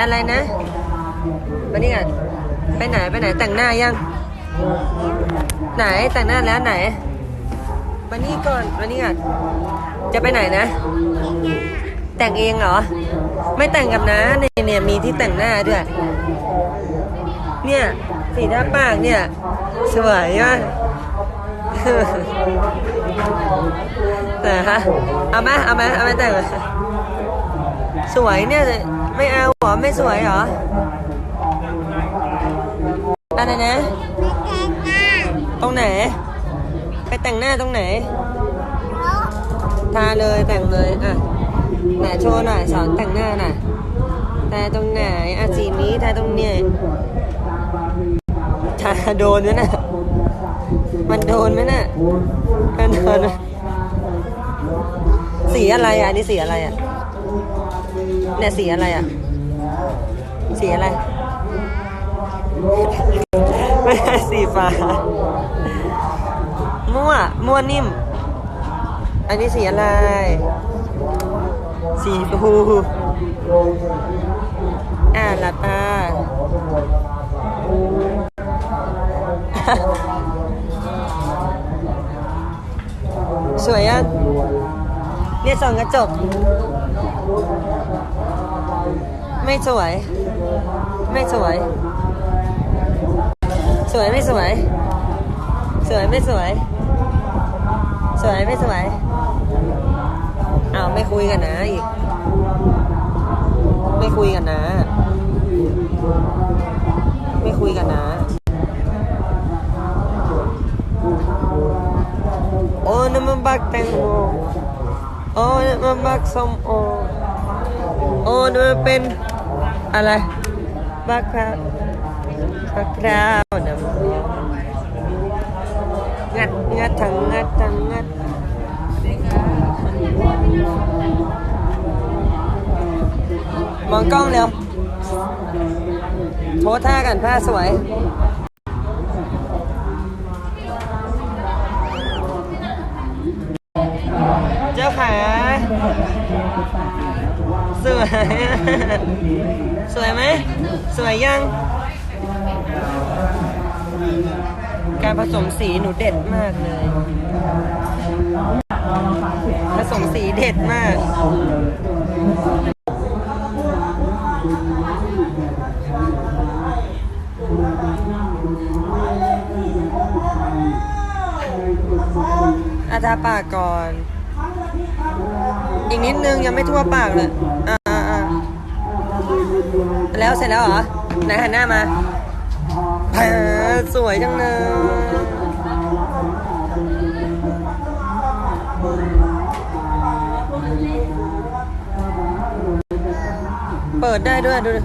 อะไรนะมานี่ก่อนไปไหนไปไหนแต่งหน้ายัง ไหนแต่งหน้าแล้วไหนมานี่ก่อนมานี่ก่อนจะไปไหนนะ แต่งเองเหรอ ไม่แต่งกับน้าเนี่ยเนี่ยมีที่แต่งหน้าด้วยเนี่ยสีหน้าปากเนี่ย สวยมากแต่ฮะเอาไหมเอาไหมเอาไหมแต่ง สวยเนี่ยไม่เอาเหรอไม่สวยเหรออะไรนะตรงไหน ไปแต่งหน้าตรงไหนทาเลยแต่งเลยอะไหนโชว์หน่อยสอนแต่งหน้าหน่อยทาตรงไหนอะสีนี้ทาตรงเนี้ยทาโดนไหมน่ะมันโดนไหมน่ะมันโดนสีอะไรอะอันนี่สีอะไรอะ เนี่ยสีอะไรอะ สีอะไร ไม่ใช่สีฟ้า มั่ว มั่วนิ่ม อันนี้สีอะไร สีชมพูอ่าลับตาสวยอะเนี่ยส่องกระจก ไม่สวย ไม่สวย สวยไม่สวย สวยไม่สวย สวยไม่สวยอ้าวไม่คุยกันนะอีก ไม่คุยกันนะ ไม่คุยกันนะ โอ้น้ำมันบักแตงโม โอ้น้ำมันบักส้มโอโอ้น้ำมันเป็นอะไรบักพร้าวบักพร้าวน้ำงัดงัดทั้งงัดทั้งงัดมองกล้องเร็วโพสท่ากันผ้าสวย เจ้าขาสวย สวยไหม สวยยัง การผสมสีหนูเด็ดมากเลย ผสมสีเด็ดมาก อาทาปากก่อน อีกนิดนึงยังไม่ทั่วปากเลยอ่าอ่าอ่าแล้วเสร็จแล้วเหรอไหนหันหน้ามาสวยจังเลยเปิดได้ด้วยดูดิ